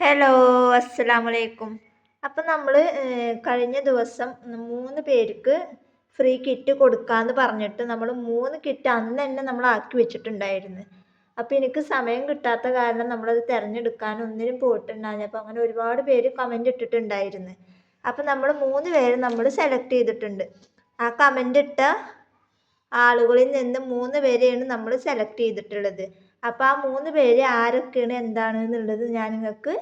Hello അസ്സലാമു അലൈക്കും അപ്പം നമ്മൾ കഴിഞ്ഞ ദിവസം മൂന്ന് പേർക്ക് ഫ്രീ കിറ്റ് കൊടുക്കാമെന്ന് പറഞ്ഞിട്ട് നമ്മൾ മൂന്ന് കിറ്റ് അന്ന് തന്നെ നമ്മൾ ആക്കി വെച്ചിട്ടുണ്ടായിരുന്നു. അപ്പോൾ എനിക്ക് സമയം കിട്ടാത്ത കാരണം നമ്മളത് തിരഞ്ഞെടുക്കാൻ ഒന്നിനും പോയിട്ടുണ്ടായിരുന്നു അപ്പോൾ അങ്ങനെ ഒരുപാട് പേര് കമന്റ് ഇട്ടിട്ടുണ്ടായിരുന്നു. അപ്പോൾ നമ്മൾ മൂന്ന് പേര് നമ്മൾ സെലക്ട് ചെയ്തിട്ടുണ്ട്. ആ കമന്റ് ഇട്ട ആളുകളിൽ നിന്ന് മൂന്ന് പേരെയാണ് നമ്മൾ സെലക്ട് ചെയ്തിട്ടുള്ളത്. അപ്പോൾ ആ മൂന്ന് പേര് ആരൊക്കെയാണ് എന്താണ് എന്നുള്ളത് ഞാൻ നിങ്ങൾക്ക്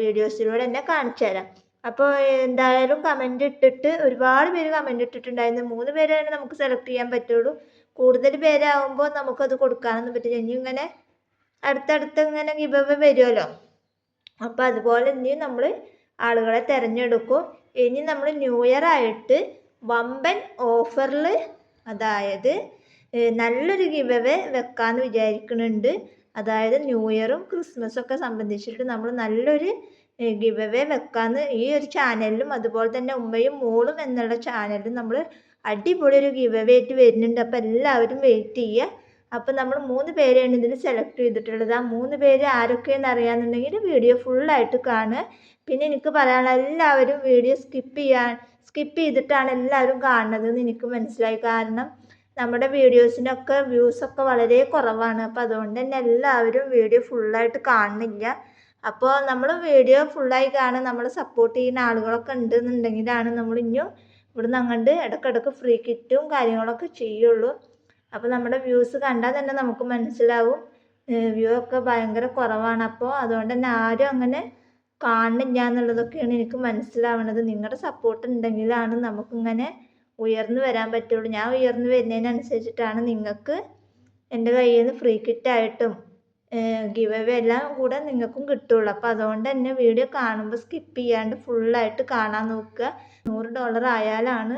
വീഡിയോസിലൂടെ തന്നെ കാണിച്ചു തരാം. അപ്പോൾ എന്തായാലും കമന്റ് ഇട്ടിട്ട് ഒരുപാട് പേര് കമന്റ് ഇട്ടിട്ടുണ്ടായിരുന്നു. മൂന്ന് പേരാണ് നമുക്ക് സെലക്ട് ചെയ്യാൻ പറ്റുള്ളൂ. കൂടുതൽ പേരാകുമ്പോൾ നമുക്കത് കൊടുക്കാനൊന്നും പറ്റില്ല. ഇനി ഇങ്ങനെ അടുത്തടുത്ത് ഇങ്ങനെ ഗിവ് വരുമല്ലോ അപ്പോൾ അതുപോലെ ഇനിയും നമ്മൾ ആളുകളെ തിരഞ്ഞെടുക്കും. ഇനി നമ്മൾ ന്യൂ ഇയർ ആയിട്ട് വമ്പൻ ഓഫറിൽ അതായത് നല്ലൊരു ഗിവ് അവേ വെക്കാമെന്ന് വിചാരിക്കുന്നുണ്ട് അതായത് ന്യൂ ഇയറും ക്രിസ്മസും ഒക്കെ സംബന്ധിച്ചിട്ട് നമ്മൾ നല്ലൊരു ഗിവ് അവേ വെക്കാമെന്ന് ഈ ഒരു ചാനലിലും അതുപോലെ തന്നെ ഉമ്മയും മോളും എന്നുള്ള ചാനലിലും നമ്മൾ അടിപൊളി ഒരു ഗിവ് അവേ ആയിട്ട് വരുന്നുണ്ട്. അപ്പോൾ എല്ലാവരും വെയിറ്റ് ചെയ്യുക അപ്പോൾ നമ്മൾ മൂന്ന് പേരെയാണ് ഇതിൽ സെലക്ട് ചെയ്തിട്ടുള്ളത്. ആ മൂന്ന് പേര് ആരൊക്കെയെന്ന് അറിയാമെന്നുണ്ടെങ്കിൽ വീഡിയോ ഫുള്ളായിട്ട് കാണുക. പിന്നെ എനിക്ക് പറയാനുള്ള എല്ലാവരും വീഡിയോ സ്കിപ്പ് ചെയ്യാൻ സ്കിപ്പ് ചെയ്തിട്ടാണ് എല്ലാവരും കാണുന്നത് എന്ന് എനിക്ക് മനസ്സിലായി. കാരണം നമ്മുടെ വീഡിയോസിനൊക്കെ വ്യൂസൊക്കെ വളരെ കുറവാണ്. അപ്പോൾ അതുകൊണ്ട് തന്നെ എല്ലാവരും വീഡിയോ ഫുള്ളായിട്ട് കാണുന്നില്ല. അപ്പോൾ നമ്മൾ വീഡിയോ ഫുള്ളായി കാണാൻ നമ്മൾ സപ്പോർട്ട് ചെയ്യുന്ന ആളുകളൊക്കെ ഉണ്ടെന്നുണ്ടെങ്കിലാണ് നമ്മൾ ഇനിയും ഇവിടുന്ന് അങ്ങോട്ട് ഇടയ്ക്കിടയ്ക്ക് ഫ്രീ കിറ്റും കാര്യങ്ങളൊക്കെ ചെയ്യുള്ളൂ. അപ്പോൾ നമ്മുടെ വ്യൂസ് കണ്ടാൽ തന്നെ നമുക്ക് മനസ്സിലാവും. വ്യൂ ഒക്കെ ഭയങ്കര കുറവാണ്. അപ്പോൾ അതുകൊണ്ട് തന്നെ ആരും അങ്ങനെ കാണുന്നില്ല എന്നുള്ളതൊക്കെയാണ് എനിക്ക് മനസ്സിലാവുന്നത്. നിങ്ങളുടെ സപ്പോർട്ട് ഉണ്ടെങ്കിലാണ് നമുക്കിങ്ങനെ ഉയർന്നു വരാൻ പറ്റുള്ളൂ. ഞാൻ ഉയർന്നു വരുന്നതിനനുസരിച്ചിട്ടാണ് നിങ്ങൾക്ക് എന്റെ കയ്യിൽ നിന്ന് ഫ്രീ കിറ്റായിട്ടും ഗിവ് അവേ എല്ലാം കൂടെ നിങ്ങൾക്കും കിട്ടുള്ളൂ. അപ്പോൾ അതുകൊണ്ട് തന്നെ വീഡിയോ കാണുമ്പോൾ സ്കിപ്പ് ചെയ്യാണ്ട് ഫുള്ളായിട്ട് കാണാൻ നോക്കുക. നൂറ് ഡോളർ ആയാലാണ്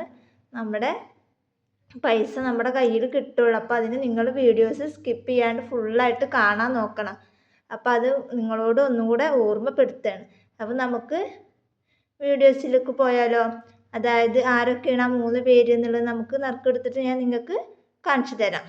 നമ്മുടെ പൈസ നമ്മുടെ കയ്യിൽ കിട്ടുള്ളൂ. അപ്പോൾ അതിന് നിങ്ങൾ വീഡിയോസ് സ്കിപ്പ് ചെയ്യാണ്ട് ഫുള്ളായിട്ട് കാണാൻ നോക്കണം. അപ്പോൾ അത് നിങ്ങളോട് ഒന്നും കൂടെ ഓർമ്മപ്പെടുത്തുകയാണ് അപ്പോൾ നമുക്ക് വീഡിയോസിലേക്ക് പോയാലോ? അതായത് ആരൊക്കെയാണ് ആ മൂന്ന് പേര് എന്നുള്ളത് നമുക്ക് നറുക്കെടുത്തിട്ട് ഞാൻ നിങ്ങൾക്ക് കാണിച്ചു തരാം.